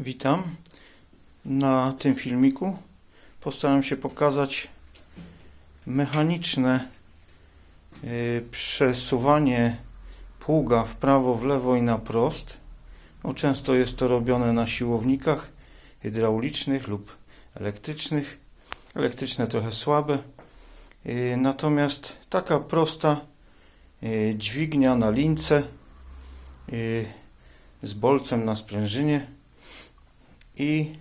Witam. Na tym filmiku postaram się pokazać mechaniczne y, przesuwanie pługa w prawo, w lewo i na prost. No, często jest to robione na siłownikach hydraulicznych lub elektrycznych. Elektryczne trochę słabe. Y, Natomiast taka prosta y, dźwignia na lince z bolcem na sprężynie i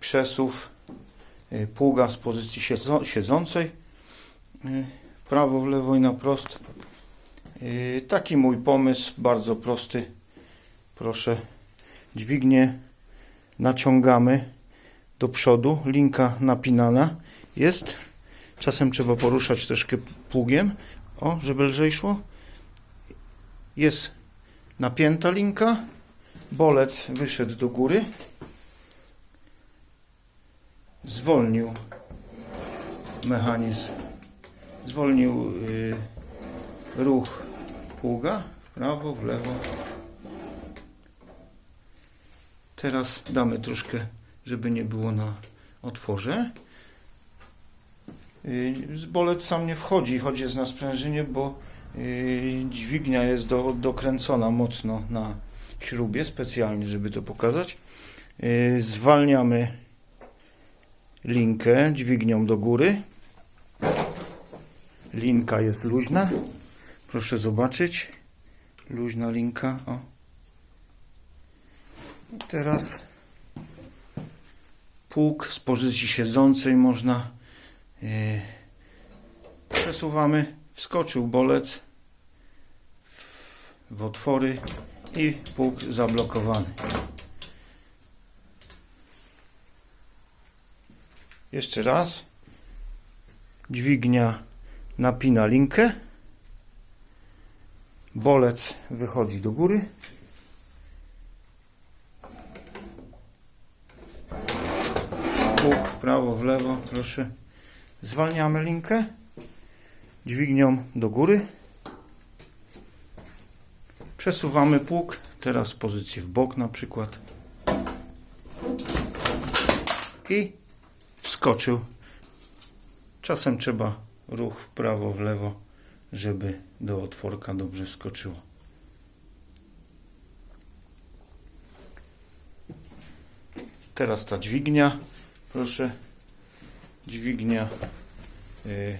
przesuw y, pługa z pozycji siedzą- siedzącej y, w prawo, w lewo i na prost. Y, Taki mój pomysł, bardzo prosty. Proszę, dźwignię naciągamy do przodu, linka napinana jest. Czasem trzeba poruszać troszkę pługiem, o, żeby lżej szło. Jest napięta linka, bolec wyszedł do góry, zwolnił mechanizm, zwolnił y, ruch pługa w prawo, w lewo. Teraz damy troszkę, żeby nie było na otworze. Y, Bolec sam nie wchodzi, choć jest na sprężynie, bo y, dźwignia jest do, dokręcona mocno na śrubie specjalnie, żeby to pokazać. Y, Zwalniamy linkę dźwignią do góry. Linka jest luźna. Proszę zobaczyć. Luźna linka. O. I teraz pług z pozycji siedzącej można yy, przesuwamy. Wskoczył bolec w, w otwory i pług zablokowany. Jeszcze raz. Dźwignia napina linkę. Bolec wychodzi do góry. Pług w prawo, w lewo, proszę. Zwalniamy linkę. Dźwignią do góry. Przesuwamy pług. Teraz pozycję w bok na przykład. I wskoczył. Czasem trzeba ruch w prawo, w lewo, żeby do otworka dobrze skoczyło. Teraz ta dźwignia. Proszę. Dźwignia y,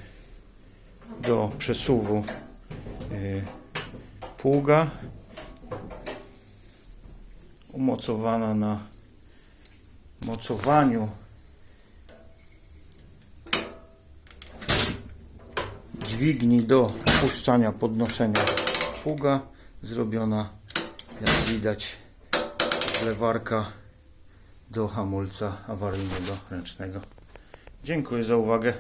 do przesuwu y, pługa. Umocowana na mocowaniu dźwigni do puszczania, podnoszenia pługa zrobiona jak widać lewarka do hamulca awaryjnego ręcznego. Dziękuję za uwagę.